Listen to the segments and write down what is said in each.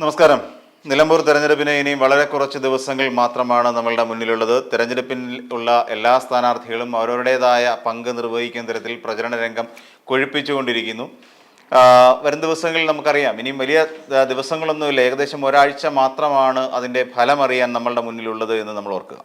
നമസ്കാരം. നിലമ്പൂർ തെരഞ്ഞെടുപ്പിന് ഇനി വളരെ കുറച്ച് ദിവസങ്ങൾ മാത്രമാണ് നമ്മളുടെ മുന്നിലുള്ളത്. തെരഞ്ഞെടുപ്പിൽ ഉള്ള എല്ലാ സ്ഥാനാർത്ഥികളും അവരവരുടേതായ പങ്ക് നിർവഹിക്കുന്ന തരത്തിൽ പ്രചരണ രംഗം കൊഴുപ്പിച്ചുകൊണ്ടിരിക്കുന്നു. വരും ദിവസങ്ങളിൽ നമുക്കറിയാം. ഇനിയും വലിയ ദിവസങ്ങളൊന്നുമില്ല. ഏകദേശം ഒരാഴ്ച മാത്രമാണ് അതിന്റെ ഫലമറിയാൻ നമ്മളുടെ മുന്നിലുള്ളത് എന്ന് നമ്മൾ ഓർക്കുക.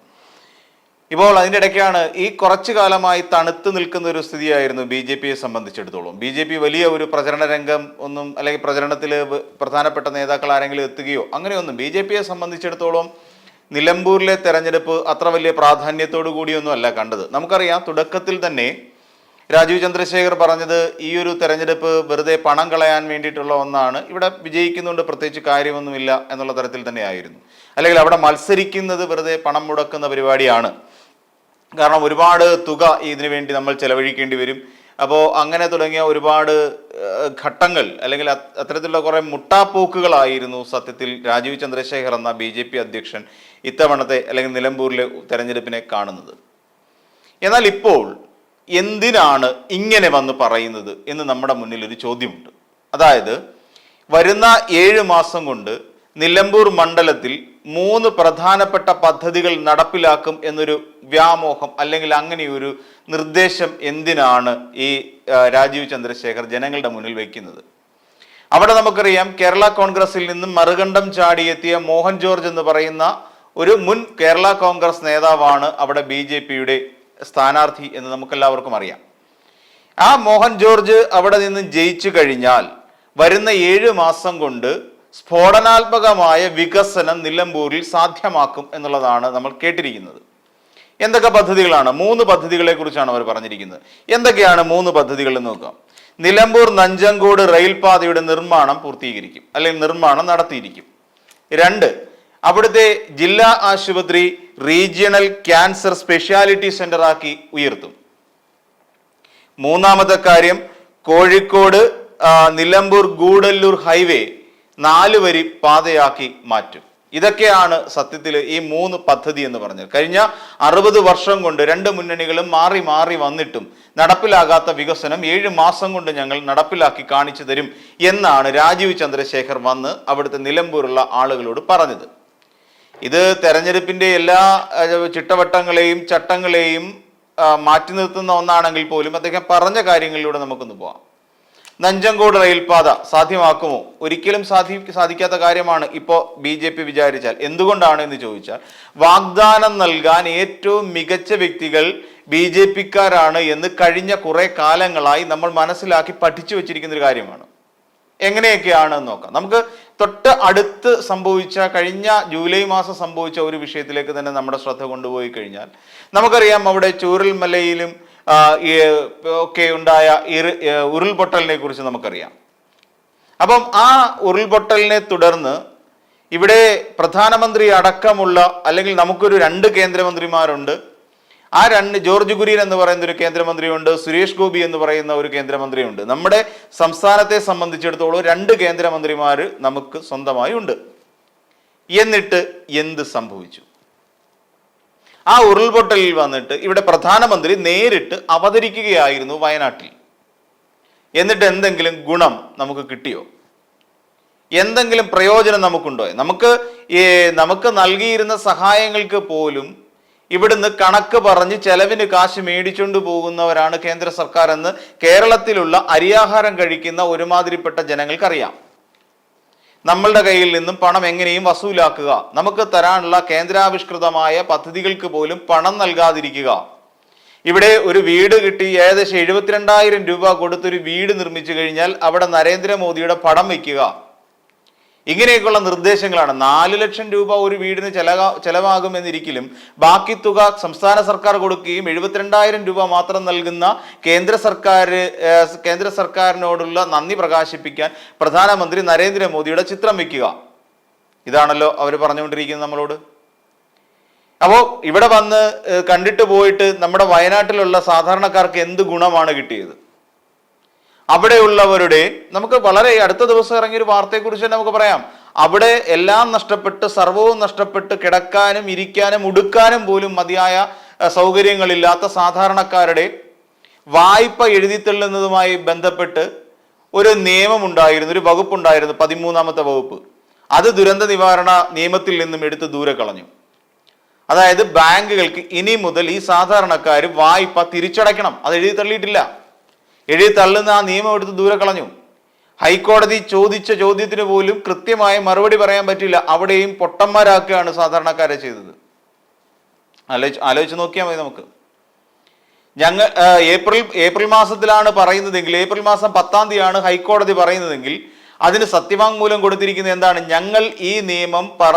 ഇപ്പോൾ അതിന്റെ ഇടയ്ക്കാണ് ഈ കുറച്ചു കാലമായി തണുത്ത് നിൽക്കുന്ന ഒരു സ്ഥിതിയായിരുന്നു ബി ജെ പിയെ സംബന്ധിച്ചിടത്തോളം. ബി ജെ പി വലിയ ഒരു പ്രചരണ രംഗം ഒന്നും അല്ലെങ്കിൽ പ്രചരണത്തിൽ പ്രധാനപ്പെട്ട നേതാക്കൾ ആരെങ്കിലും എത്തുകയോ അങ്ങനെയൊന്നും ബി ജെ പിയെ സംബന്ധിച്ചിടത്തോളം നിലമ്പൂരിലെ തെരഞ്ഞെടുപ്പ് അത്ര വലിയ പ്രാധാന്യത്തോടു കൂടിയൊന്നും അല്ല കണ്ടത്. നമുക്കറിയാം തുടക്കത്തിൽ തന്നെ രാജീവ് ചന്ദ്രശേഖർ പറഞ്ഞത് ഈ ഒരു തെരഞ്ഞെടുപ്പ് വെറുതെ പണം കളയാൻ വേണ്ടിയിട്ടുള്ള ഒന്നാണ്. ഇവിടെ വിജയിക്കുന്നുണ്ട് പ്രത്യേകിച്ച് കാര്യമൊന്നുമില്ല എന്നുള്ള തരത്തിൽ തന്നെ ആയിരുന്നു. അല്ലെങ്കിൽ അവിടെ മത്സരിക്കുന്നത് വെറുതെ പണം മുടക്കുന്ന പരിപാടിയാണ്. കാരണം ഒരുപാട് തുക ഇതിനു വേണ്ടി നമ്മൾ ചെലവഴിക്കേണ്ടി വരും. അപ്പോൾ അങ്ങനെ തുടങ്ങിയ ഒരുപാട് ഘട്ടങ്ങൾ അല്ലെങ്കിൽ അത്- അത്തരത്തിലുള്ള കുറേ മുട്ടാപ്പോക്കുകളായിരുന്നു സത്യത്തിൽ രാജീവ് ചന്ദ്രശേഖർ എന്ന ബി ജെ പി അധ്യക്ഷൻ ഇത്തവണത്തെ അല്ലെങ്കിൽ നിലമ്പൂരിലെ തെരഞ്ഞെടുപ്പിനെ കാണുന്നത്. എന്നാൽ ഇപ്പോൾ എന്തിനാണ് ഇങ്ങനെ വന്ന് പറയുന്നത് എന്ന് നമ്മുടെ മുന്നിൽ ഒരു ചോദ്യമുണ്ട്. അതായത് വരുന്ന ഏഴ് മാസം കൊണ്ട് നിലമ്പൂർ മണ്ഡലത്തിൽ മൂന്ന് പ്രധാനപ്പെട്ട പദ്ധതികൾ നടപ്പിലാക്കും എന്നൊരു വ്യാമോഹം അല്ലെങ്കിൽ അങ്ങനെയൊരു നിർദ്ദേശം എന്തിനാണ് ഈ രാജീവ് ചന്ദ്രശേഖർ ജനങ്ങളുടെ മുന്നിൽ വയ്ക്കുന്നത് അവിടെ നമുക്കറിയാം കേരള കോൺഗ്രസിൽ നിന്നും മറുകണ്ഠം ചാടിയെത്തിയ മോഹൻ ജോർജ് എന്ന് പറയുന്ന ഒരു മുൻ കേരള കോൺഗ്രസ് നേതാവാണ് അവിടെ ബി ജെ പിയുടെ സ്ഥാനാർത്ഥി എന്ന് നമുക്കെല്ലാവർക്കും അറിയാം. ആ മോഹൻ ജോർജ് അവിടെ നിന്ന് ജയിച്ചു കഴിഞ്ഞാൽ വരുന്ന ഏഴ് മാസം കൊണ്ട് സ്ഫോടനാത്മകമായ വികസനം നിലമ്പൂരിൽ സാധ്യമാക്കും എന്നുള്ളതാണ് നമ്മൾ കേട്ടിരിക്കുന്നത്. എന്തൊക്കെ പദ്ധതികളാണ്? മൂന്ന് പദ്ധതികളെ കുറിച്ചാണ് അവർ പറഞ്ഞിരിക്കുന്നത്. എന്തൊക്കെയാണ് മൂന്ന് പദ്ധതികൾ എന്ന് നോക്കാം. നിലമ്പൂർ നഞ്ചങ്കോട് റെയിൽപാതയുടെ നിർമ്മാണം പൂർത്തീകരിക്കും അല്ലെങ്കിൽ നിർമ്മാണം നടത്തിയിരിക്കും. രണ്ട് അവിടുത്തെ ജില്ലാ ആശുപത്രി റീജിയണൽ ക്യാൻസർ സ്പെഷ്യാലിറ്റി സെന്റർ ആക്കി ഉയർത്തും. മൂന്നാമത്തെ കാര്യം കോഴിക്കോട് നിലമ്പൂർ ഗൂഡല്ലൂർ ഹൈവേ നാല് വരി പാതയാക്കി മാറ്റും. ഇതൊക്കെയാണ് സത്യത്തിൽ ഈ മൂന്ന് പദ്ധതി എന്ന് പറഞ്ഞത്. കഴിഞ്ഞ അറുപത് വർഷം കൊണ്ട് രണ്ട് മുന്നണികളും മാറി മാറി വന്നിട്ടും നടപ്പിലാകാത്ത വികസനം ഏഴ് മാസം കൊണ്ട് ഞങ്ങൾ നടപ്പിലാക്കി കാണിച്ചു തരും എന്നാണ് രാജീവ് ചന്ദ്രശേഖർ വന്ന് അവിടുത്തെ നിലമ്പൂരുള്ള ആളുകളോട് പറഞ്ഞത്. ഇത് തെരഞ്ഞെടുപ്പിന്റെ എല്ലാ ചിട്ടവട്ടങ്ങളെയും ചട്ടങ്ങളെയും മാറ്റി നിർത്തുന്ന ഒന്നാണെങ്കിൽ പോലും അദ്ദേഹം പറഞ്ഞ കാര്യങ്ങളിലൂടെ നമുക്കൊന്ന് പോവാം. നഞ്ചങ്കോട് റെയിൽപാത സാധ്യമാക്കുമോ? ഒരിക്കലും സാധി സാധിക്കാത്ത കാര്യമാണ് ഇപ്പോൾ ബി ജെ പി വിചാരിച്ചാൽ. എന്തുകൊണ്ടാണ് എന്ന് ചോദിച്ചാൽ വാഗ്ദാനം നൽകാൻ ഏറ്റവും മികച്ച വ്യക്തികൾ ബി ജെ പിക്കാരാണ് എന്ന് കഴിഞ്ഞ കുറേ കാലങ്ങളായി നമ്മൾ മനസ്സിലാക്കി പഠിച്ചു വെച്ചിരിക്കുന്ന ഒരു കാര്യമാണ്. എങ്ങനെയൊക്കെയാണ് നോക്കാം. നമുക്ക് തൊട്ട് അടുത്ത് സംഭവിച്ച കഴിഞ്ഞ ജൂലൈ മാസം സംഭവിച്ച ഒരു വിഷയത്തിലേക്ക് തന്നെ നമ്മുടെ ശ്രദ്ധ കൊണ്ടുപോയി കഴിഞ്ഞാൽ നമുക്കറിയാം അവിടെ ചൂരൽമലയിലും ഒക്കെ ഉണ്ടായ ഉരുൾപൊട്ടലിനെ കുറിച്ച് നമുക്കറിയാം. അപ്പം ആ ഉരുൾപൊട്ടലിനെ തുടർന്ന് ഇവിടെ പ്രധാനമന്ത്രി അടക്കമുള്ള അല്ലെങ്കിൽ നമുക്കൊരു രണ്ട് കേന്ദ്രമന്ത്രിമാരുണ്ട്. ആ രണ്ട് ജോർജ് കുര്യൻ എന്ന് പറയുന്ന ഒരു കേന്ദ്രമന്ത്രിയുണ്ട് സുരേഷ് ഗോപി എന്ന് പറയുന്ന ഒരു കേന്ദ്രമന്ത്രിയുണ്ട്. നമ്മുടെ സംസ്ഥാനത്തെ സംബന്ധിച്ചിടത്തോളം രണ്ട് കേന്ദ്രമന്ത്രിമാർ നമുക്ക് സ്വന്തമായി ഉണ്ട്. എന്നിട്ട് എന്ത് സംഭവിച്ചു? ആ ഉരുൾപൊട്ടലിൽ വന്നിട്ട് ഇവിടെ പ്രധാനമന്ത്രി നേരിട്ട് അവതരിക്കുകയായിരുന്നു വയനാട്ടിൽ. എന്നിട്ട് എന്തെങ്കിലും ഗുണം നമുക്ക് കിട്ടിയോ? എന്തെങ്കിലും പ്രയോജനം നമുക്കുണ്ടോ? നമുക്ക് നമുക്ക് നൽകിയിരുന്ന സഹായങ്ങൾക്ക് പോലും ഇവിടുന്ന് കണക്ക് പറഞ്ഞ് ചെലവിന് കാശ് മേടിച്ചുകൊണ്ട് പോകുന്നവരാണ് കേന്ദ്ര സർക്കാർ എന്ന് കേരളത്തിലുള്ള അരിയാഹാരം കഴിക്കുന്ന ഒരുമാതിരിപ്പെട്ട ജനങ്ങൾക്കറിയാം. നമ്മളുടെ കയ്യിൽ നിന്നും പണം എങ്ങനെയും വസൂലാക്കുക. നമുക്ക് തരാനുള്ള കേന്ദ്രാവിഷ്കൃതമായ പദ്ധതികൾക്ക് പോലും പണം നൽകാതിരിക്കുക. ഇവിടെ ഒരു വീട് കിട്ടി ഏകദേശം എഴുപത്തിരണ്ടായിരം രൂപ കൊടുത്തൊരു വീട് നിർമ്മിച്ചു കഴിഞ്ഞാൽ അവിടെ നരേന്ദ്രമോദിയുടെ പടം വയ്ക്കുക. ഇങ്ങനെയൊക്കെയുള്ള നിർദ്ദേശങ്ങളാണ്. നാല് ലക്ഷം രൂപ ഒരു വീടിന് ചെലവാ ചെലവാകുമെന്നിരിക്കലും ബാക്കി തുക സംസ്ഥാന സർക്കാർ കൊടുക്കുകയും എഴുപത്തിരണ്ടായിരം രൂപ മാത്രം നൽകുന്ന കേന്ദ്ര സർക്കാർ കേന്ദ്ര സർക്കാരിനോടുള്ള നന്ദി പ്രകാശിപ്പിക്കാൻ പ്രധാനമന്ത്രി നരേന്ദ്രമോദിയുടെ ചിത്രം വയ്ക്കുക ഇതാണല്ലോ അവർ പറഞ്ഞുകൊണ്ടിരിക്കുന്നത് നമ്മളോട്. അപ്പോൾ ഇവിടെ വന്ന് കണ്ടിട്ട് പോയിട്ട് നമ്മുടെ വയനാട്ടിലുള്ള സാധാരണക്കാർക്ക് എന്ത് ഗുണമാണ് കിട്ടിയത്? അവിടെയുള്ളവരുടെ നമുക്ക് വളരെ അടുത്ത ദിവസം ഇറങ്ങിയ ഒരു വാർത്തയെക്കുറിച്ച് തന്നെ നമുക്ക് പറയാം. അവിടെ എല്ലാം നഷ്ടപ്പെട്ട് സർവവും നഷ്ടപ്പെട്ട് കിടക്കാനും ഇരിക്കാനും ഉടുക്കാനും പോലും മതിയായ സൗകര്യങ്ങളില്ലാത്ത സാധാരണക്കാരുടെ വായ്പ എഴുതിത്തള്ളുന്നതുമായി ബന്ധപ്പെട്ട് ഒരു നിയമമുണ്ടായിരുന്നു ഒരു വകുപ്പുണ്ടായിരുന്നു പതിമൂന്നാമത്തെ വകുപ്പ്. അത് ദുരന്ത നിവാരണ നിയമത്തിൽ നിന്നും എടുത്ത് ദൂരെ കളഞ്ഞു. അതായത് ബാങ്കുകൾക്ക് ഇനി മുതൽ ഈ സാധാരണക്കാർ വായ്പ തിരിച്ചടയ്ക്കണം. അത് എഴുതി തള്ളിയിട്ടില്ല. എഴുതി തള്ളുന്ന ആ നിയമം എടുത്ത് ദൂരെ കളഞ്ഞു. ഹൈക്കോടതി ചോദിച്ച ചോദ്യത്തിന് പോലും കൃത്യമായ മറുപടി പറയാൻ പറ്റില്ല. അവിടെയും പൊട്ടന്മാരാക്കുകയാണ് സാധാരണക്കാരെ ചെയ്തത്. ആലോചിച്ച് ആലോചിച്ച് നോക്കിയാൽ മതി നമുക്ക്. ഞങ്ങൾ ഏപ്രിൽ ഏപ്രിൽ മാസത്തിലാണ് പറയുന്നതെങ്കിൽ ഏപ്രിൽ മാസം പത്താം തീയതിയാണ് ഹൈക്കോടതി പറയുന്നതെങ്കിൽ അതിന് സത്യവാങ്മൂലം കൊടുത്തിരിക്കുന്നത് എന്താണ്? ഞങ്ങൾ ഈ നിയമം പറ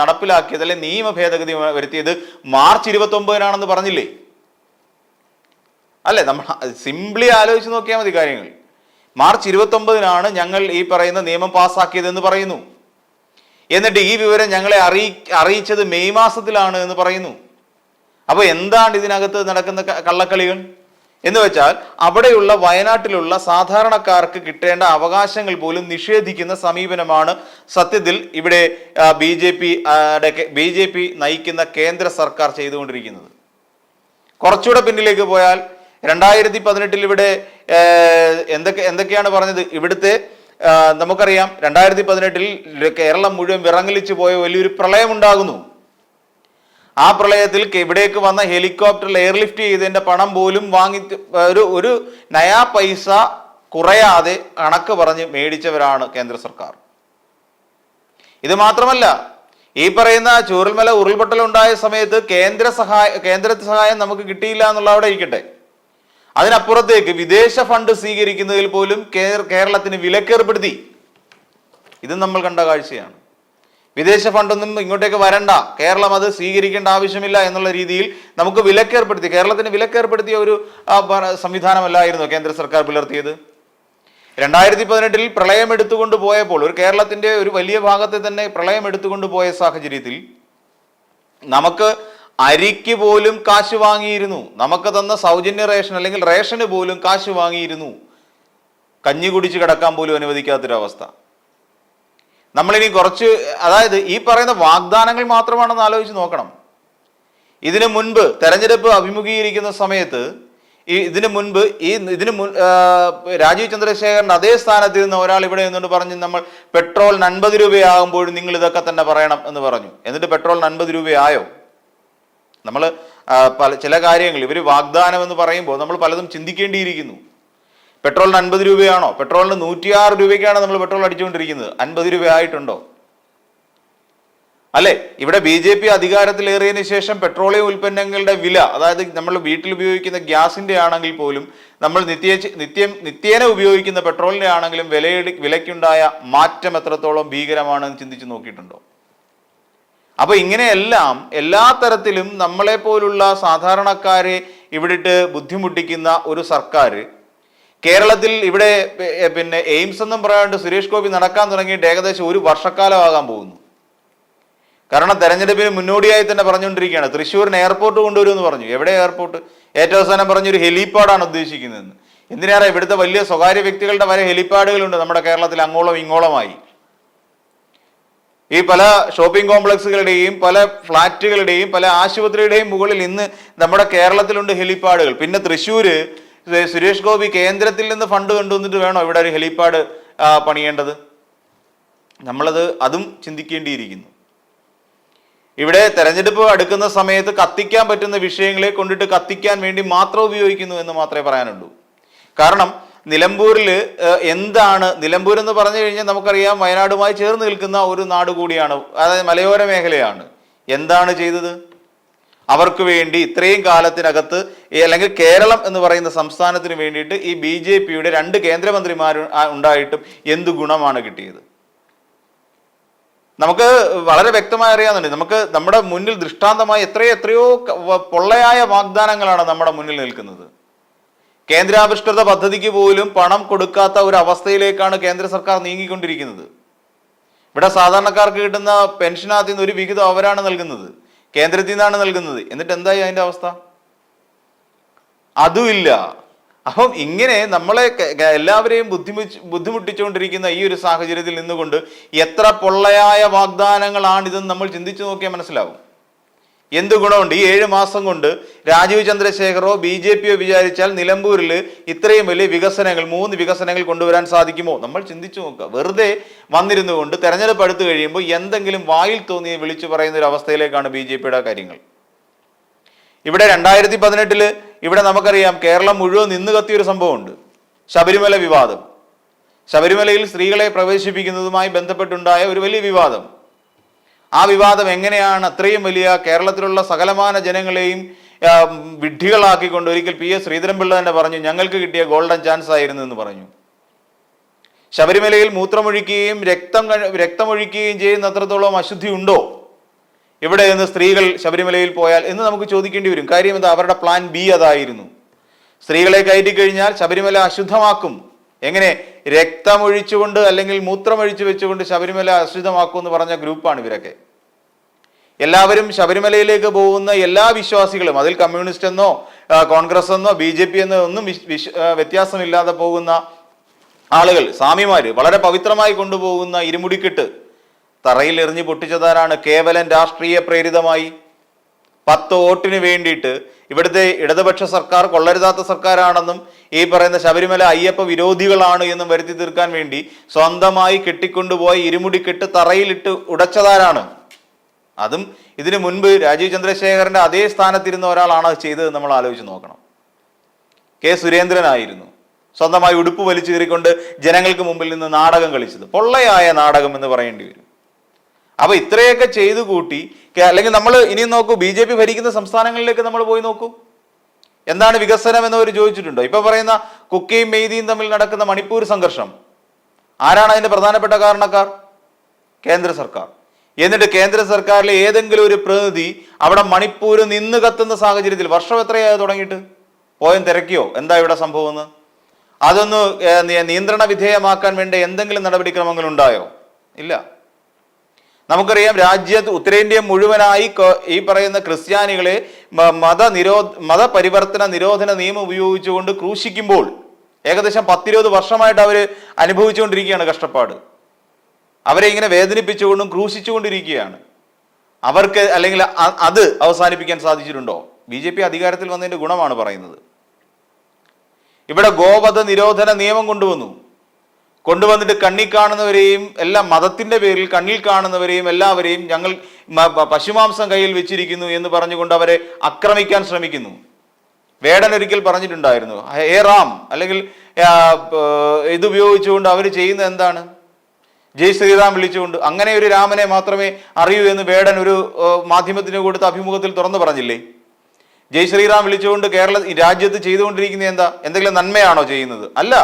നടപ്പിലാക്കിയത് അല്ലെ നിയമ ഭേദഗതി വരുത്തിയത് മാർച്ച് ഇരുപത്തി ഒമ്പതിനാണെന്ന് പറഞ്ഞില്ലേ? അല്ലെ നമ്മൾ സിംപ്ലി ആലോചിച്ച് നോക്കിയാൽ മതി കാര്യങ്ങൾ. മാർച്ച് ഇരുപത്തി ഒമ്പതിനാണ് ഞങ്ങൾ ഈ പറയുന്ന നിയമം പാസ്സാക്കിയതെന്ന് പറയുന്നു. എന്നിട്ട് ഈ വിവരം ഞങ്ങളെ അറിയി അറിയിച്ചത് മെയ് മാസത്തിലാണ് എന്ന് പറയുന്നു. അപ്പോൾ എന്താണ് ഇതിനകത്ത് നടക്കുന്ന കള്ളക്കളികൾ? എന്ന് വെച്ചാൽ അവിടെയുള്ള വയനാട്ടിലുള്ള സാധാരണക്കാർക്ക് കിട്ടേണ്ട അവകാശങ്ങൾ പോലും നിഷേധിക്കുന്ന സമീപനമാണ് സത്യത്തിൽ ഇവിടെ B J P B J P നയിക്കുന്ന കേന്ദ്ര സർക്കാർ ചെയ്തുകൊണ്ടിരിക്കുന്നത്. കുറച്ചുകൂടെ പിന്നിലേക്ക് പോയാൽ രണ്ടായിരത്തി പതിനെട്ടിൽ ഇവിടെ എന്തൊക്കെ എന്തൊക്കെയാണ് പറഞ്ഞത്? ഇവിടുത്തെ നമുക്കറിയാം രണ്ടായിരത്തി പതിനെട്ടിൽ കേരളം മുഴുവൻ വിറങ്ങലിച്ചു പോയ വലിയൊരു പ്രളയം ഉണ്ടാകുന്നു. ആ പ്രളയത്തിൽ ഇവിടേക്ക് വന്ന ഹെലികോപ്റ്ററിൽ എയർലിഫ്റ്റ് ചെയ്തതിന്റെ പണം പോലും വാങ്ങി ഒരു ഒരു നയാ പൈസ കുറയാതെ കണക്ക് പറഞ്ഞ് മേടിച്ചവരാണ് കേന്ദ്ര സർക്കാർ. ഇത് മാത്രമല്ല ഈ പറയുന്ന ചൂരൽമല ഉരുൾപൊട്ടൽ ഉണ്ടായ സമയത്ത് കേന്ദ്ര സഹായ കേന്ദ്ര സഹായം നമുക്ക് കിട്ടിയില്ല എന്നുള്ള അവിടെ ഇരിക്കട്ടെ. അതിനപ്പുറത്തേക്ക് വിദേശ ഫണ്ട് സ്വീകരിക്കുന്നതിൽ പോലും കേര- കേരളത്തിന് വിലക്കേർപ്പെടുത്തി. ഇത് നമ്മൾ കണ്ട കാഴ്ചയാണ്. വിദേശ ഫണ്ടൊന്നും ഇങ്ങോട്ടേക്ക് വരണ്ട. കേരളം അത് സ്വീകരിക്കേണ്ട ആവശ്യമില്ല എന്നുള്ള രീതിയിൽ നമുക്ക് വിലക്കേർപ്പെടുത്തി കേരളത്തിന് വിലക്കേർപ്പെടുത്തിയ ഒരു സംവിധാനമല്ലായിരുന്നു കേന്ദ്ര സർക്കാർ പുലർത്തിയത്. രണ്ടായിരത്തി പതിനെട്ടിൽ പ്രളയം എടുത്തുകൊണ്ട് പോയപ്പോൾ ഒരു കേരളത്തിന്റെ ഒരു വലിയ ഭാഗത്തെ തന്നെ പ്രളയം എടുത്തുകൊണ്ട് പോയ സാഹചര്യത്തിൽ നമുക്ക് അരിക്ക് പോലും കാശ് വാങ്ങിയിരുന്നു. നമുക്ക് തന്ന സൗജന്യ റേഷൻ അല്ലെങ്കിൽ റേഷന് പോലും കാശ് വാങ്ങിയിരുന്നു. കഞ്ഞി കുടിച്ച് കിടക്കാൻ പോലും അനുവദിക്കാത്തൊരവസ്ഥ. നമ്മളിനി കുറച്ച് അതായത് ഈ പറയുന്ന വാഗ്ദാനങ്ങൾ മാത്രമാണെന്ന് ആലോചിച്ച് നോക്കണം. ഇതിനു മുൻപ് തെരഞ്ഞെടുപ്പ് അഭിമുഖീകരിക്കുന്ന സമയത്ത് ഈ ഇതിനു മുൻപ് ഈ ഇതിനു മുൻ രാജീവ് ചന്ദ്രശേഖരന്റെ അതേ സ്ഥാനത്ത് ഇരുന്ന ഒരാൾ ഇവിടെ നിന്നുകൊണ്ട് പറഞ്ഞ് നമ്മൾ പെട്രോളിന് അൻപത് രൂപയാകുമ്പോഴും നിങ്ങൾ ഇതൊക്കെ തന്നെ പറയണം എന്ന് പറഞ്ഞു. എന്നിട്ട് പെട്രോളിന് അൻപത് രൂപയായോ? നമ്മൾ പല ചില കാര്യങ്ങൾ ഇവർ വാഗ്ദാനം എന്ന് പറയുമ്പോൾ നമ്മൾ പലതും ചിന്തിക്കേണ്ടിയിരിക്കുന്നു. പെട്രോളിന് അൻപത് രൂപയാണോ? പെട്രോളിന് നൂറ്റിയാറ് രൂപയ്ക്കാണ് നമ്മൾ പെട്രോൾ അടിച്ചുകൊണ്ടിരിക്കുന്നത്. അൻപത് രൂപ ആയിട്ടുണ്ടോ? അല്ലെ? ഇവിടെ ബി ജെ പി അധികാരത്തിലേറിയതിനു ശേഷം പെട്രോളിയം ഉൽപ്പന്നങ്ങളുടെ വില അതായത് നമ്മൾ വീട്ടിൽ ഉപയോഗിക്കുന്ന ഗ്യാസിന്റെ ആണെങ്കിൽ പോലും നമ്മൾ നിത്യ നിത്യം നിത്യേന ഉപയോഗിക്കുന്ന പെട്രോളിന്റെ ആണെങ്കിലും വിലയുടെ വിലയ്ക്കുണ്ടായ മാറ്റം എത്രത്തോളം ഭീകരമാണെന്ന് ചിന്തിച്ച് നോക്കിയിട്ടുണ്ടോ? അപ്പൊ ഇങ്ങനെയെല്ലാം എല്ലാ തരത്തിലും നമ്മളെ പോലുള്ള സാധാരണക്കാരെ ഇവിടിട്ട് ബുദ്ധിമുട്ടിക്കുന്ന ഒരു സർക്കാർ കേരളത്തിൽ ഇവിടെ പിന്നെ എയിംസ് എന്നും പറയാണ്ട് സുരേഷ് ഗോപി നടക്കാൻ തുടങ്ങിയിട്ട് ഏകദേശം ഒരു വർഷക്കാലമാകാൻ പോകുന്നു. കാരണം തെരഞ്ഞെടുപ്പിന് മുന്നോടിയായി തന്നെ പറഞ്ഞുകൊണ്ടിരിക്കുകയാണ്. തൃശ്ശൂരിന് എയർപോർട്ട് കൊണ്ടുവരുമെന്ന് പറഞ്ഞു. എവിടെ എയർപോർട്ട്? ഏറ്റവും അവസാനം പറഞ്ഞൊരു ഹെലിപ്പാഡാണ് ഉദ്ദേശിക്കുന്നതെന്ന്. എന്തിനേറെ ഇവിടുത്തെ വലിയ സ്വകാര്യ വ്യക്തികളുടെ വരെ ഹെലിപ്പാഡുകളുണ്ട് നമ്മുടെ കേരളത്തിൽ അങ്ങോളം ഇങ്ങോളമായി. ഈ പല ഷോപ്പിംഗ് കോംപ്ലക്സുകളുടെയും പല ഫ്ളാറ്റുകളുടെയും പല ആശുപത്രിയുടെയും മുകളിൽ ഇന്ന് നമ്മുടെ കേരളത്തിലുണ്ട് ഹെലിപ്പാഡുകൾ. പിന്നെ തൃശ്ശൂര് സുരേഷ് ഗോപി കേന്ദ്രത്തിൽ നിന്ന് ഫണ്ട് കൊണ്ടുവന്നിട്ട് വേണോ ഇവിടെ ഒരു ഹെലിപ്പാഡ് പണിയേണ്ടത്? നമ്മളത് അതും ചിന്തിക്കേണ്ടിയിരിക്കുന്നു. ഇവിടെ തെരഞ്ഞെടുപ്പ് അടുക്കുന്ന സമയത്ത് കത്തിക്കാൻ പറ്റുന്ന വിഷയങ്ങളെ കൊണ്ടിട്ട് കത്തിക്കാൻ വേണ്ടി മാത്രം ഉപയോഗിക്കുന്നു എന്ന് മാത്രമേ പറയാനുള്ളൂ. കാരണം നിലമ്പൂരിൽ എന്താണ് നിലമ്പൂർ എന്ന് പറഞ്ഞു കഴിഞ്ഞാൽ നമുക്കറിയാം വയനാടുമായി ചേർന്ന് നിൽക്കുന്ന ഒരു നാട് കൂടിയാണ് അതായത് മലയോര മേഖലയാണ്. എന്താണ് ചെയ്തത്? അവർക്ക് വേണ്ടി ഇത്രയും കാലത്തിനകത്ത് അല്ലെങ്കിൽ കേരളം എന്ന് പറയുന്ന സംസ്ഥാനത്തിന് വേണ്ടിയിട്ട് ഈ ബി ജെ പിയുടെ രണ്ട് കേന്ദ്രമന്ത്രിമാർ ഉണ്ടായിട്ടും എന്ത് ഗുണമാണ് കിട്ടിയത്? നമുക്ക് വളരെ വ്യക്തമായി അറിയാവുന്നുണ്ട്. നമുക്ക് നമ്മുടെ മുന്നിൽ ദൃഷ്ടാന്തമായി എത്രയോ എത്രയോ പൊള്ളയായ വാഗ്ദാനങ്ങളാണ് നമ്മുടെ മുന്നിൽ നിൽക്കുന്നത്. കേന്ദ്രാവിഷ്കൃത പദ്ധതിക്ക് പോലും പണം കൊടുക്കാത്ത ഒരു അവസ്ഥയിലേക്കാണ് കേന്ദ്ര സർക്കാർ നീങ്ങിക്കൊണ്ടിരിക്കുന്നത്. ഇവിടെ സാധാരണക്കാർക്ക് കിട്ടുന്ന പെൻഷനകത്ത് നിന്ന് ഒരു വിഹിതം അവരാണ് നൽകുന്നത്. കേന്ദ്രത്തിൽ നിന്നാണ് നൽകുന്നത്. എന്നിട്ട് എന്തായി അതിന്റെ അവസ്ഥ? അതുമില്ല. അപ്പം ഇങ്ങനെ നമ്മളെ എല്ലാവരെയും ബുദ്ധിമുട്ടി ബുദ്ധിമുട്ടിച്ചുകൊണ്ടിരിക്കുന്ന ഈ ഒരു സാഹചര്യത്തിൽ നിന്നുകൊണ്ട് എത്ര പൊള്ളയായ വാഗ്ദാനങ്ങളാണിതെന്ന് നമ്മൾ ചിന്തിച്ചു നോക്കിയാൽ മനസ്സിലാവും. എന്ത് ഗുണമുണ്ട്? ഈ ഏഴ് മാസം കൊണ്ട് രാജീവ് ചന്ദ്രശേഖറോ ബി ജെ പിയോ വിചാരിച്ചാൽ നിലമ്പൂരിൽ ഇത്രയും വലിയ വികസനങ്ങൾ മൂന്ന് വികസനങ്ങൾ കൊണ്ടുവരാൻ സാധിക്കുമോ? നമ്മൾ ചിന്തിച്ചു നോക്കുക. വെറുതെ വന്നിരുന്നു കൊണ്ട് തെരഞ്ഞെടുപ്പ് അടുത്ത് കഴിയുമ്പോൾ എന്തെങ്കിലും വായിൽ തോന്നി വിളിച്ചു പറയുന്ന ഒരു അവസ്ഥയിലേക്കാണ് ബി ജെ പിയുടെ കാര്യങ്ങൾ. ഇവിടെ രണ്ടായിരത്തി പതിനെട്ടിൽ ഇവിടെ നമുക്കറിയാം കേരളം മുഴുവൻ നിന്ന് കത്തിയൊരു സംഭവമുണ്ട്. ശബരിമല വിവാദം. ശബരിമലയിൽ സ്ത്രീകളെ പ്രവേശിപ്പിക്കുന്നതുമായി ബന്ധപ്പെട്ടുണ്ടായ ഒരു വലിയ വിവാദം. ആ വിവാദം എങ്ങനെയാണ് അത്രയും വലിയ കേരളത്തിലുള്ള സകലമാന ജനങ്ങളെയും വിഡ്ഢികളാക്കിക്കൊണ്ട് ഒരിക്കൽ പി എസ് ശ്രീധരൻപിള്ള തന്നെ പറഞ്ഞു ഞങ്ങൾക്ക് കിട്ടിയ ഗോൾഡൻ ചാൻസ് ആയിരുന്നു എന്ന് പറഞ്ഞു. ശബരിമലയിൽ മൂത്രമൊഴിക്കുകയും രക്തം രക്തമൊഴിക്കുകയും ചെയ്യുന്ന അത്രത്തോളം അശുദ്ധി ഉണ്ടോ? ഇവിടെ നിന്ന് സ്ത്രീകൾ ശബരിമലയിൽ പോയാൽ എന്ന് നമുക്ക് ചോദിക്കേണ്ടി വരും. കാര്യം എന്താ അവരുടെ പ്ലാൻ ബി അതായിരുന്നു. സ്ത്രീകളെ കയറ്റി കഴിഞ്ഞാൽ ശബരിമല അശുദ്ധമാക്കും. എങ്ങനെ രക്തമൊഴിച്ചുകൊണ്ട് അല്ലെങ്കിൽ മൂത്രമൊഴിച്ചു വെച്ചുകൊണ്ട് ശബരിമല അശ്രിതമാക്കും എന്ന് പറഞ്ഞ ഗ്രൂപ്പാണ് ഇവരൊക്കെ. എല്ലാവരും ശബരിമലയിലേക്ക് പോകുന്ന എല്ലാ വിശ്വാസികളും അതിൽ കമ്മ്യൂണിസ്റ്റ് എന്നോ കോൺഗ്രസ് എന്നോ ബി ജെ പി എന്നോ ഒന്നും വ്യത്യാസമില്ലാതെ പോകുന്ന ആളുകൾ സ്വാമിമാര് വളരെ പവിത്രമായി കൊണ്ടുപോകുന്ന ഇരുമുടിക്കെട്ട് തറയിൽ എറിഞ്ഞു പൊട്ടിച്ചതാരാണ് കേവലം രാഷ്ട്രീയ പ്രേരിതമായി. പത്ത് വോട്ടിന് വേണ്ടിയിട്ട് ഇവിടുത്തെ ഇടതുപക്ഷ സർക്കാർ കൊള്ളരുതാത്ത സർക്കാരാണെന്നും ഈ പറയുന്ന ശബരിമല അയ്യപ്പ വിരോധികളാണ് എന്ന് വരുത്തി തീർക്കാൻ വേണ്ടി സ്വന്തമായി കെട്ടിക്കൊണ്ടുപോയി ഇരുമുടി കെട്ട് തറയിലിട്ട് ഉടച്ചതാരാണ്? അതും ഇതിനു മുൻപ് രാജീവ് ചന്ദ്രശേഖരന്റെ അതേ സ്ഥാനത്തിരുന്ന ഒരാളാണ് ചെയ്തത് നമ്മൾ ആലോചിച്ച് നോക്കണം. കെ സുരേന്ദ്രനായിരുന്നു. സ്വന്തമായി ഉടുപ്പ് വലിച്ചു കയറിക്കൊണ്ട് ജനങ്ങൾക്ക് മുമ്പിൽ നിന്ന് നാടകം കളിച്ചത്. പൊള്ളയായ നാടകം എന്ന് പറയേണ്ടി വരും. അപ്പൊ ഇത്രയൊക്കെ ചെയ്തു കൂട്ടി അല്ലെങ്കിൽ നമ്മൾ ഇനിയും നോക്കൂ ബി ഭരിക്കുന്ന സംസ്ഥാനങ്ങളിലേക്ക് നമ്മൾ പോയി നോക്കൂ. എന്താണ് വികസനം എന്നവർ ചോദിച്ചിട്ടുണ്ടോ? ഇപ്പൊ പറയുന്ന കുക്കിയും മെയ്തിയും തമ്മിൽ നടക്കുന്ന മണിപ്പൂർ സംഘർഷം. ആരാണ് അതിന്റെ പ്രധാനപ്പെട്ട കാരണക്കാർ? കേന്ദ്ര സർക്കാർ. എന്നിട്ട് കേന്ദ്ര സർക്കാരിലെ ഏതെങ്കിലും ഒരു പ്രതിനിധി അവിടെ മണിപ്പൂർ നിന്ന് കത്തുന്ന സാഹചര്യത്തിൽ വർഷം എത്രയായി തുടങ്ങിയിട്ട്? പോയം തിരക്കിയോ? എന്താ ഇവിടെ സംഭവം എന്ന് അതൊന്ന് നിയന്ത്രണ വിധേയമാക്കാൻ വേണ്ടി എന്തെങ്കിലും നടപടിക്രമങ്ങൾ ഉണ്ടായോ? ഇല്ല. നമുക്കറിയാം രാജ്യത്ത് ഉത്തരേന്ത്യ മുഴുവനായി ഈ പറയുന്ന ക്രിസ്ത്യാനികളെ മത നിരോ മതപരിവർത്തന നിരോധന നിയമം ഉപയോഗിച്ചുകൊണ്ട് ക്രൂശിക്കുമ്പോൾ ഏകദേശം പത്തിരുപത് വർഷമായിട്ട് അവർ അനുഭവിച്ചുകൊണ്ടിരിക്കുകയാണ് കഷ്ടപ്പാട്. അവരെ ഇങ്ങനെ വേദനിപ്പിച്ചുകൊണ്ടും ക്രൂശിച്ചുകൊണ്ടിരിക്കുകയാണ്. അവർക്ക് അല്ലെങ്കിൽ അത് അവസാനിപ്പിക്കാൻ സാധിച്ചിട്ടുണ്ടോ? ബി ജെ പി അധികാരത്തിൽ വന്നതിന്റെ ഗുണമാണ് പറയുന്നത്. ഇവിടെ ഗോവധ നിരോധന നിയമം കൊണ്ടുവന്നു. കൊണ്ടുവന്നിട്ട് കണ്ണിൽ കാണുന്നവരെയും എല്ലാ മതത്തിന്റെ പേരിൽ കണ്ണിൽ കാണുന്നവരെയും എല്ലാവരെയും ഞങ്ങൾ പശുമാംസം കയ്യിൽ വെച്ചിരിക്കുന്നു എന്ന് പറഞ്ഞുകൊണ്ട് അവരെ ആക്രമിക്കാൻ ശ്രമിക്കുന്നു. വേടൻ ഒരിക്കൽ പറഞ്ഞിട്ടുണ്ടായിരുന്നു ഹേ റാം അല്ലെങ്കിൽ ഇതുപയോഗിച്ചുകൊണ്ട് അവർ ചെയ്യുന്ന എന്താണ്? ജയ് ശ്രീറാം വിളിച്ചുകൊണ്ട് അങ്ങനെ ഒരു രാമനെ മാത്രമേ അറിയൂ എന്ന് വേടൻ ഒരു മാധ്യമത്തിന് കൊടുത്ത അഭിമുഖത്തിൽ തുറന്നു പറഞ്ഞില്ലേ? ജയ് ശ്രീറാം വിളിച്ചുകൊണ്ട് കേരള രാജ്യത്ത് ചെയ്തുകൊണ്ടിരിക്കുന്നത് എന്താ? എന്തെങ്കിലും നന്മയാണോ ചെയ്യുന്നത്? അല്ല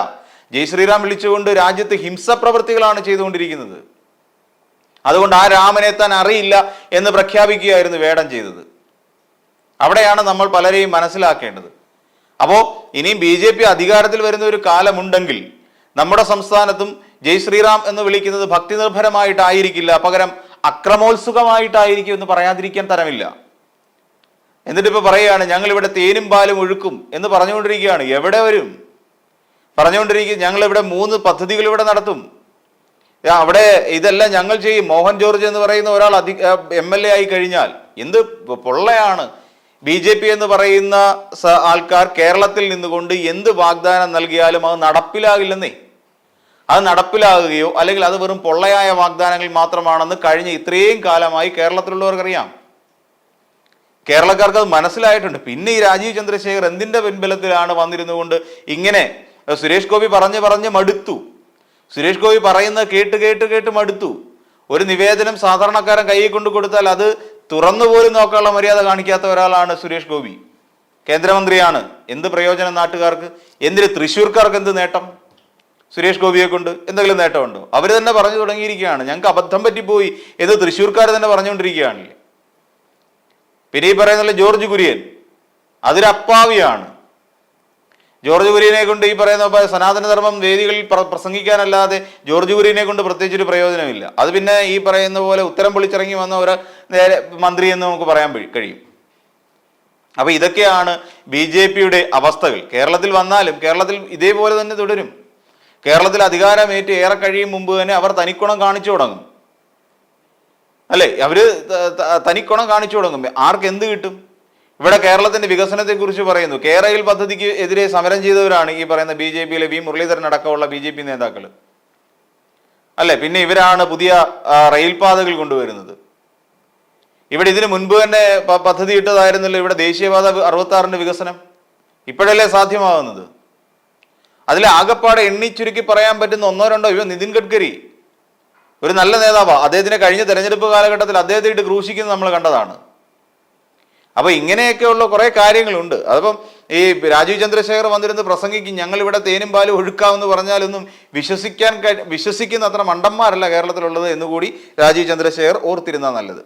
ജയ് ശ്രീറാം വിളിച്ചുകൊണ്ട് രാജ്യത്ത് ഹിംസ പ്രവൃത്തികളാണ് ചെയ്തുകൊണ്ടിരിക്കുന്നത്. അതുകൊണ്ട് ആ രാമനെ താൻ അറിയില്ല എന്ന് പ്രഖ്യാപിക്കുകയായിരുന്നു വേടം ചെയ്തത്. അവിടെയാണ് നമ്മൾ പലരെയും മനസ്സിലാക്കേണ്ടത്. അപ്പോൾ ഇനിയും ബി ജെ പി അധികാരത്തിൽ വരുന്ന ഒരു കാലമുണ്ടെങ്കിൽ നമ്മുടെ സംസ്ഥാനത്തും ജയ് ശ്രീറാം എന്ന് വിളിക്കുന്നത് ഭക്തി നിർഭരമായിട്ടായിരിക്കില്ല പകരം അക്രമോത്സുകമായിട്ടായിരിക്കും എന്ന് പറയാതിരിക്കാൻ തരമില്ല. എന്നിട്ട് ഇപ്പൊ പറയുകയാണ് ഞങ്ങൾ ഇവിടെ തേനും പാലും ഒഴുക്കും എന്ന് പറഞ്ഞുകൊണ്ടിരിക്കുകയാണ്. എവിടെ വരും? ഞങ്ങൾ ഇവിടെ മൂന്ന് പദ്ധതികൾ ഇവിടെ നടത്തും. അവിടെ ഇതെല്ലാം ഞങ്ങൾ ചെയ്യും. മോഹൻ ജോർജ് എന്ന് പറയുന്ന ഒരാൾ അധി എം എൽ എ ആയി കഴിഞ്ഞാൽ എന്ത് പൊള്ളയാണ്. ബി ജെ പി എന്ന് പറയുന്ന ആൾക്കാർ കേരളത്തിൽ നിന്നുകൊണ്ട് എന്ത് വാഗ്ദാനം നൽകിയാലും അത് നടപ്പിലാകില്ലെന്നേ. അത് നടപ്പിലാകുകയോ അല്ലെങ്കിൽ അത് വെറും പൊള്ളയായ വാഗ്ദാനങ്ങൾ മാത്രമാണെന്ന് കഴിഞ്ഞ ഇത്രയും കാലമായി കേരളത്തിലുള്ളവർക്കറിയാം. കേരളക്കാർക്ക് അത് മനസ്സിലായിട്ടുണ്ട്. പിന്നെ ഈ രാജീവ് ചന്ദ്രശേഖർ എന്തിന്റെ പിൻബലത്തിലാണ് വന്നിരുന്നുകൊണ്ട് ഇങ്ങനെ സുരേഷ് ഗോപി പറഞ്ഞു പറഞ്ഞ് മടുത്തു. സുരേഷ് ഗോപി പറയുന്നത് കേട്ട് കേട്ട് കേട്ട് മടുത്തു. ഒരു നിവേദനം സാധാരണക്കാരൻ കൈ കൊണ്ട് കൊടുത്താൽ അത് തുറന്നു പോലും നോക്കാനുള്ള മര്യാദ കാണിക്കാത്ത ഒരാളാണ് സുരേഷ് ഗോപി. കേന്ദ്രമന്ത്രിയാണ്. എന്ത് പ്രയോജനം നാട്ടുകാർക്ക്? എന്തിന് തൃശ്ശൂർക്കാർക്ക് എന്ത് നേട്ടം? സുരേഷ് ഗോപിയെ കൊണ്ട് എന്തെങ്കിലും നേട്ടമുണ്ടോ? അവർ തന്നെ പറഞ്ഞു തുടങ്ങിയിരിക്കുകയാണ്. ഞങ്ങൾക്ക് അബദ്ധം പറ്റിപ്പോയി. എന്ന് തൃശ്ശൂർക്കാർ തന്നെ പറഞ്ഞുകൊണ്ടിരിക്കുകയാണല്ലേ? പിന്നെ ഈ പറയുന്ന ജോർജ് കുര്യൻ. അതൊരു അപ്പാവിയാണ് ജോർജ് കുര്യനെ കൊണ്ട് ഈ പറയുന്ന സനാതനധർമ്മം വേദികളിൽ പ്ര- പ്രസംഗിക്കാനല്ലാതെ ജോർജ് കുര്യനെ കൊണ്ട് പ്രത്യേകിച്ചൊരു പ്രയോജനമില്ല. അത് പിന്നെ ഈ പറയുന്ന പോലെ ഉത്തരം പൊളിച്ചിറങ്ങി വന്ന ഒരു നേരെ മന്ത്രി എന്ന് നമുക്ക് പറയാൻ കഴി- കഴിയും. അപ്പൊ ഇതൊക്കെയാണ് ബി ജെ പിയുടെ അവസ്ഥകൾ. കേരളത്തിൽ വന്നാലും കേരളത്തിൽ ഇതേപോലെ തന്നെ തുടരും. കേരളത്തിൽ അധികാരമേറ്റ് ഏറെ കഴിയും മുമ്പ് തന്നെ അവർ തനിക്കുണം കാണിച്ചു തുടങ്ങും. അല്ലേ? അവർ തനിക്കുണം കാണിച്ചു തുടങ്ങും. ആർക്ക് എന്ത് കിട്ടും? ഇവിടെ കേരളത്തിന്റെ വികസനത്തെ കുറിച്ച് പറയുന്നു. കേരയിൽ പദ്ധതിക്ക് എതിരെ സമരം ചെയ്തവരാണ് ഈ പറയുന്ന ബി ജെ പിയിലെ വി മുരളീധരൻ അടക്കമുള്ള ബി ജെ പി നേതാക്കൾ അല്ലെ? പിന്നെ ഇവരാണ് പുതിയ റെയിൽപാതകൾ കൊണ്ടുവരുന്നത്. ഇവിടെ ഇതിനു മുൻപ് തന്നെ പദ്ധതി ഇട്ടതായിരുന്നല്ലോ ഇവിടെ ദേശീയപാത അറുപത്തി ആറിന്റെ വികസനം. ഇപ്പോഴല്ലേ സാധ്യമാവുന്നത്? അതിലെ ആകപ്പാടെ എണ്ണി ചുരുക്കി പറയാൻ പറ്റുന്ന ഒന്നോ രണ്ടോ ഇവ നിതിൻ ഗഡ്കരി ഒരു നല്ല നേതാവാ. അദ്ദേഹത്തിന് കഴിഞ്ഞ തെരഞ്ഞെടുപ്പ് കാലഘട്ടത്തിൽ അദ്ദേഹത്തെ ഇട്ട് ക്രൂശിക്കുന്നത് നമ്മൾ കണ്ടതാണ്. അപ്പൊ ഇങ്ങനെയൊക്കെയുള്ള കുറെ കാര്യങ്ങളുണ്ട്. അതിപ്പം ഈ രാജീവ് ചന്ദ്രശേഖർ വന്നിരുന്ന് പ്രസംഗിക്കും ഞങ്ങൾ ഇവിടെ തേനും പാലും ഒഴുക്കാമെന്ന് പറഞ്ഞാലൊന്നും വിശ്വസിക്കാൻ വിശ്വസിക്കുന്ന അത്ര മണ്ടന്മാരല്ല കേരളത്തിലുള്ളത് എന്നുകൂടി രാജീവ് ചന്ദ്രശേഖർ ഓർത്തിരുന്നാൽ നല്ലത്.